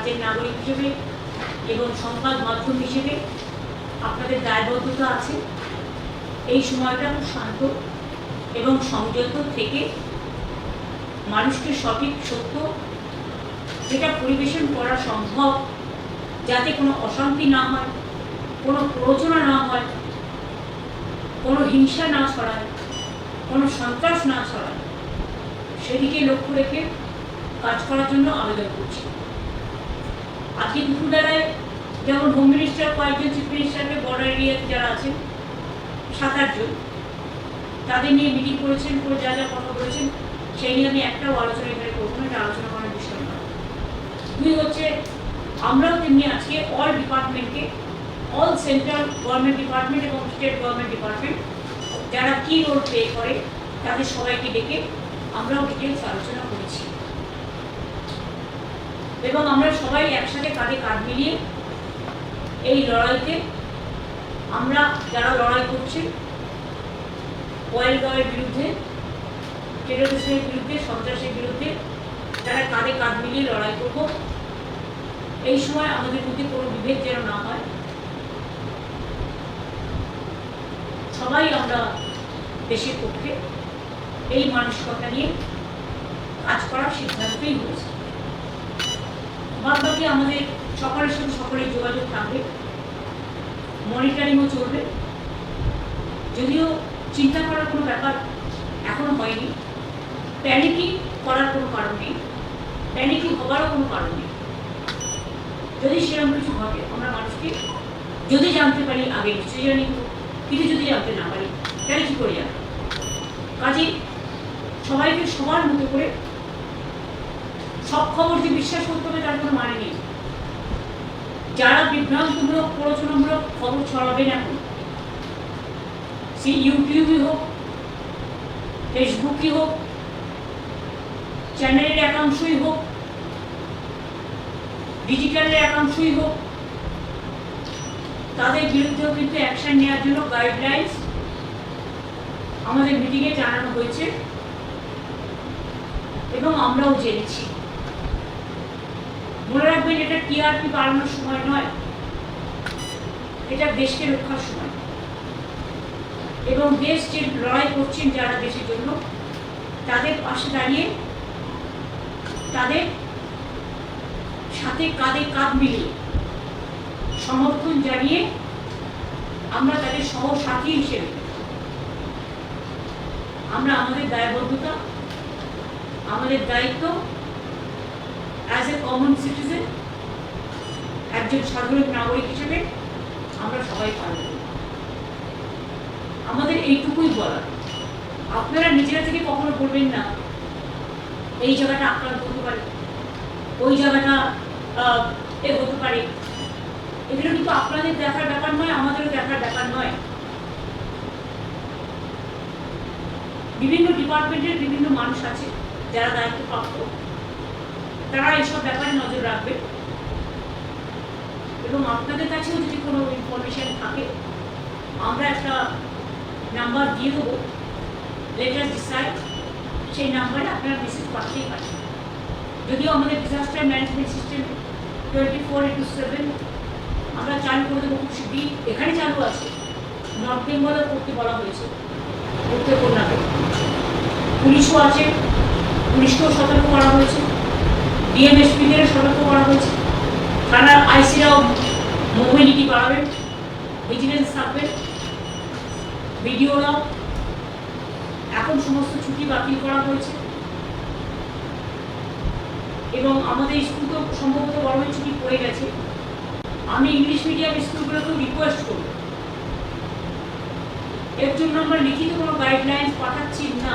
রাজ্যের নাগরিক হিসেবে এবং সংবাদ মাধ্যম হিসেবে আপনাদের দায়বদ্ধতা আছে। এই সময়টা শান্ত এবং সংযত থেকে মানুষকে সঠিক, সত্য যেটা পরিবেশন করা সম্ভব, যাতে কোনো অশান্তি না হয়, কোনো প্ররোচনা না হয়, কোনো হিংসা না ছড়ায়, কোনো সন্ত্রাস না ছড়ায়, সেদিকে লক্ষ্য রেখে কাজ করার জন্য আবেদন করছি। আজকে দুপুরবেলায় যেমন হোম মিনিস্টার কয়েকজন চিফ মিনিস্টারকে বর্ডার এরিয়াতে যারা আছেন, সাত আটজন তাদের নিয়ে মিটিং করেছেন করে যা যা কথা বলেছেন, সেই নিয়ে আমি একটাও আলোচনা এখানে করব না, এটা আলোচনা করার বিষয় নয় দুই হচ্ছে, আমরাও তেমনি আজকে অল ডিপার্টমেন্টকে অল সেন্ট্রাল গভর্নমেন্ট ডিপার্টমেন্ট এবং স্টেট গভর্নমেন্ট ডিপার্টমেন্ট যারা কী রোল প্লে করে, তাদের সবাইকে ডেকে আমরাও ডিটেলস আলোচনা করেছি। এবং আমরা সবাই একসাথে কাঁধে কাঁধ মিলিয়ে এই লড়াইতে আমরা যারা লড়াই করছি ওয়েলগাঁওয়ের বিরুদ্ধে টেরোরিস্টের বিরুদ্ধে, সন্ত্রাসের বিরুদ্ধে, যারা কাঁধে কাঁধ মিলিয়ে লড়াই করব, এই সময় আমাদের মধ্যে কোনো বিভেদ যেন না হয়। সবাই আমরা দেশের পক্ষে এই মানসিকতা নিয়ে কাজ করার সিদ্ধান্তই হয়েছে বাদ বাকি আমাদের সকলের সাথে সকলের যোগাযোগ থাকবে। মনিটরিংও চলবে। যদিও চিন্তা করার কোনো ব্যাপার এখনও হয়নি। প্যানিকি করার কোনো কারণ নেই। প্যানিকি হবারও কোনো কারণ নেই। যদি সেরকম কিছু ঘটে, আমরা মানুষকে যদি জানতে পারি, আগে নিশ্চয়ই জানি। কিন্তু যদি জানতে না পারি, তাহলে কী করে জানব? কাজে সবাইকে সবার মতো করে সব খবর যে বিশ্বাস করতে হবে, তার কোনো মানে নেই। যারা বিভ্রান্তমূলক, প্ররোচনামূলক খবর ছড়াবেন এখন, সে ইউটিউবই হোক ফেসবুকই হোক চ্যানেলের একাংশই হোক ডিজিটালের একাংশই হোক, তাদের বিরুদ্ধেও কিন্তু অ্যাকশন নেওয়ার জন্য গাইডলাইন্স আমাদের মিটিংয়ে জানানো হয়েছে এবং আমরাও জেনেছি। মনে রাখবেন, এটা টিআরপি বাড়ানোর সময় নয়। এটা দেশকে রক্ষার সময়। এবং দেশ যে লড়াই করছেন যারা দেশের জন্য, তাদের পাশে দাঁড়িয়ে, তাদের সাথে কাঁধে কাঁধ মিলিয়ে সমর্থন জানিয়ে আমরা তাদের সহসাথী হিসেবে, আমরা আমাদের দায়বদ্ধতা, আমাদের দায়িত্ব অ্যাজ এ কমন সিটিজেন একজন সাধারণ নাগরিক হিসেবে আমরা সবাই করি। আমাদের এইটুকুই বলা আপনারা নিজেরা থেকে কখনো বলবেন না, এই জায়গাটা আক্রান্ত হতে পারে, ওই জায়গাটা এ হতে পারে। এগুলো কিন্তু আপনাদের দেখার ব্যাপার নয়, আমাদেরও দেখার ব্যাপার নয়। বিভিন্ন ডিপার্টমেন্টের বিভিন্ন মানুষ আছে যারা দায়িত্বপ্রাপ্ত। তারা এসব ব্যাপারে নজর রাখবে। এবং আপনাদের কাছেও যদি কোনো ইনফরমেশন থাকে, আমরা একটা নাম্বার দিয়ে দেবো। লেটার ডিসাইড সেই নাম্বারে আপনারা মেসেজ পাঠাতেই পারেন যদিও আমাদের disaster management system twenty four into seven আমরা চালু করে দেবো, খুব শিগগিরই এখানে চালু আছে। নর্থ বেঙ্গলও করতে বলা হয়েছে। করতে কন্যাকে পুলিশও আছে। পুলিশকেও সতর্ক করা হয়েছে। ডিএমএসপিদেরও সতর্ক করা হয়েছে। থানার আইসিরাও মোবিলিটি বাড়াবেন ভিজিলেন্স থাকবেন। ভিডিওরাও এখন সমস্ত ছুটি বাতিল করা হয়েছে। এবং আমাদের স্কুল তো সম্ভবত গরমের ছুটি পড়ে গেছে। আমি ইংলিশ মিডিয়াম স্কুলগুলোকেও রিকোয়েস্ট করব। এর জন্য আমরা লিখিত কোনো গাইডলাইন্স পাঠাচ্ছি না।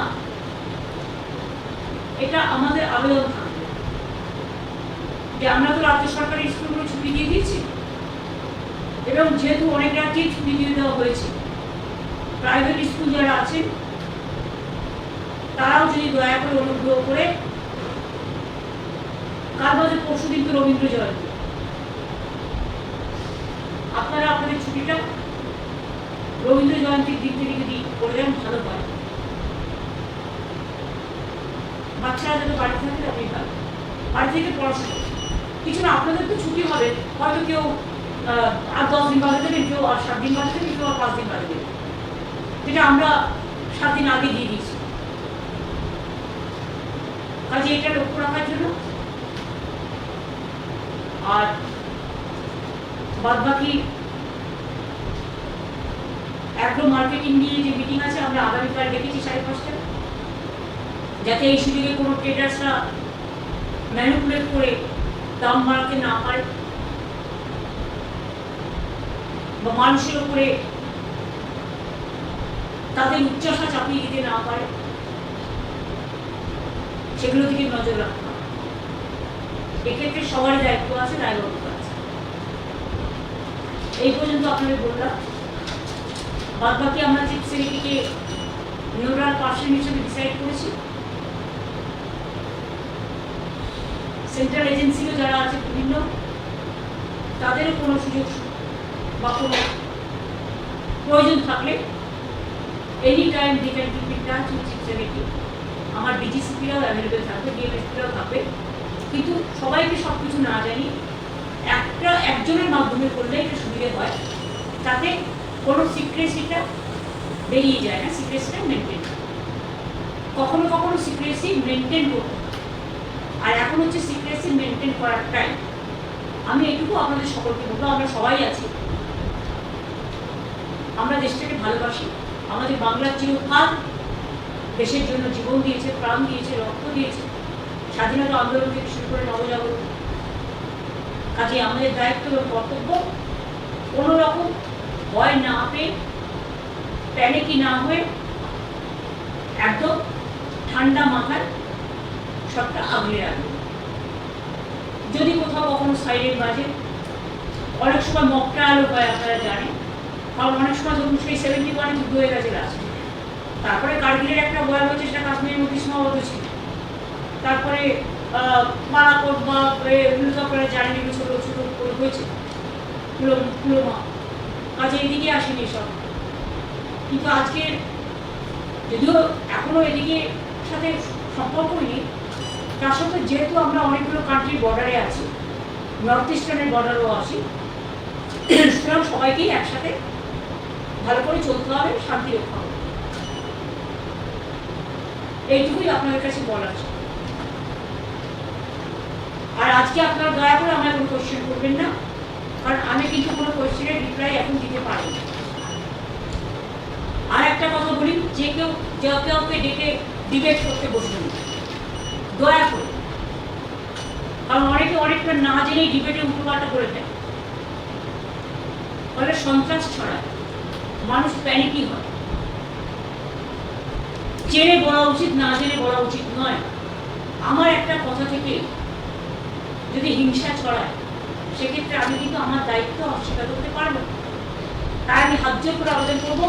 এটা আমাদের আবেদন থাকবে। যে আমরা তো রাজ্য সরকারের স্কুলগুলো ছুটি দিয়ে দিয়েছি। এবং যেহেতু অনেক রাজ্যেই ছুটি দিয়ে দেওয়া হয়েছে প্রাইভেট স্কুল যারা আছেন, তারাও যদি দয়া করে অনুগ্রহ করে কাল বাদে পরশু দিন তো রবীন্দ্র জয়ন্তী আপনারা আপনাদের ছুটিটা রবীন্দ্র জয়ন্তীর দিক থেকে যদি করে দেন, ভালো হয়। বাচ্চারা যাতে বাড়ি থাকে তাদের ভালো। বাড়ি থেকে পড়াশোনা কিছু না, আপনাদের তো ছুটি হবে। হয়তো কেউ আর দশ দিন বাদে দেবেন, কেউ আর সাত দিন বাদে দেবেন, কেউ আর পাঁচ দিন বাদে দেবেন। যেটা আমরা সাত দিন আগে দিয়ে দিয়েছি। কাজে এটা লক্ষ্য রাখার জন্য। আর বাদ বাকি অ্যাগ্রো মার্কেটিং নিয়ে যে মিটিং আছে, আমরা আগামীকাল ডেকেছি সাড়ে পাঁচটা। যাতে এই সুযোগে কোনো ট্রেডার্সরা ম্যানিপুলেট করে দাম বাড়াতে না পারে, বা মানুষের উপরে তাদের উচ্চাসা চাপিয়ে দিতে না পারে, সেগুলো দিকে নজর রাখতে এক্ষেত্রে সবারই দায়িত্ব আছে দায়বদ্ধতা আছে। এই পর্যন্ত আপনাদের বললাম। বাদ বাকি আমরা যে সিরিটিকে নিউরাল পার্সন হিসেবে ডিসাইড করেছি সেন্ট্রাল এজেন্সিও যারা আছে বিভিন্ন, তাদেরও কোনো সুযোগ বা কোনো প্রয়োজন থাকলে any time they can keep in touch আমার ডিজিসিপিরাও অ্যাভেলেবেল থাকবে ডিএমএসপিরাও থাকবে। কিন্তু সবাইকে সব কিছু না জানি একটা একজনের মাধ্যমে করলে এটা সুবিধে হয় তাতে কোনো সিক্রেসিটা বেরিয়ে যায় না সিক্রেসিটা মেনটেন কখনো কখনো সিক্রেসি মেনটেন করতে এখন হচ্ছে সিক্রেসি মেনটেন করার টাইম আমি এটুকু আপনাদের সকলকে বলব, আমরা সবাই আছি। আমরা দেশটাকে ভালোবাসি। আমাদের বাংলার চিরকাল দেশের জন্য জীবন দিয়েছে, প্রাণ দিয়েছে, রক্ত দিয়েছে। স্বাধীনতা আন্দোলন থেকে শুরু করে নবজাগরণ। কাজে আমাদের দায়িত্ব এবং কর্তব্য কোনো রকম ভয় না পেয়ে প্যানিকি না হয়ে একদম ঠান্ডা মাথায় সবটা আগলে রাখবে যদি কোথাও কখনো সাইডের বাজে অনেক সময় মকটা আলো হয় আপনারা জানেন। কারণ অনেক সময় ধরুন সেই সেভেন্টি ওয়ানে হয়ে গেছে লাস্ট তারপরে কার্গিলের একটা বয়াল হয়েছে সেটা কাশ্মীরের মধ্যে সীমাবদ্ধ ছিল। তারপরে আহ, বালাকোট বা এগুলো আপনারা জানেন এগুলো ছোটো ছোটো করে হয়েছে। পুরোমা কাজে এদিকে আসেনি সব। কিন্তু আজকে যদিও এখনও এদিকে সাথে সম্পর্কই নেই তার সঙ্গে যেহেতু আমরা অনেকগুলো কান্ট্রির বর্ডারে আছি নর্থ ইস্টার্নের বর্ডারও আছি, সুতরাং সবাইকেই একসাথে ভালো করে চলতে হবে, শান্তি রক্ষা হবে এইটুকুই আপনাদের কাছে বলার ছিল। আর আজকে আপনারা দয়া করে আমায় কোনো কোয়েশ্চেন করবেন না, কারণ আমি কিন্তু কোনো কোয়েশ্চেনের রিপ্লাই এখন দিতে পারি। আর একটা কথা বলি, যে কেউ, যে কাউকে ডেকে ডিবেট করতে বসবেন না। দয়া করে। কারণ অনেকে অনেকটা না জেনেই ডিবেটে উল্টোপাল্টা করে দেয়। ফলে সন্ত্রাস ছড়ায়। মানুষ প্যানিকি হয়। জেনে বলা উচিত, না জেনে বলা উচিত নয়। আমার একটা কথা থেকে যদি হিংসা ছড়ায়, সেক্ষেত্রে আমি কিন্তু আমার দায়িত্ব অস্বীকার করতে পারব তাই আমি হাত জোর করে আবেদন করব,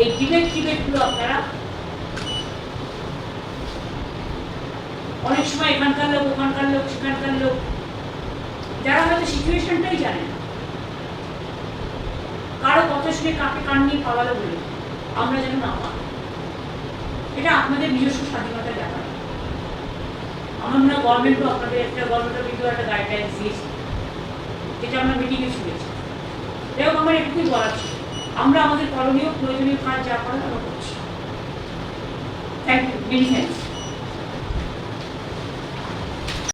এই ডিবেট টিবেটগুলো আপনারা অনেক সময় এখানকার লোক, ওখানকার লোক, সেখানকার লোক। যারা হয়তো সিচুয়েশনটাই জানে কারও কথা শুনে কাকে কান নিয়ে পাওয়ালো বলে আমরা যেন না পাই। এটা আপনাদের নিজস্ব স্বাধীনতার ব্যাপার। আমার মনে হয় গভর্নমেন্টও আপনাদের একটা গভর্নমেন্টও কিন্তু একটা গাইডলাইন দিয়েছে। যেটা আমরা মিটিংয়ে শুনেছি। এবং আমার এটুকুই বলার ছিল। আমরা আমাদের করণীয় প্রয়োজনীয় কাজ যা করার আমরা করছি। Thank you many thanks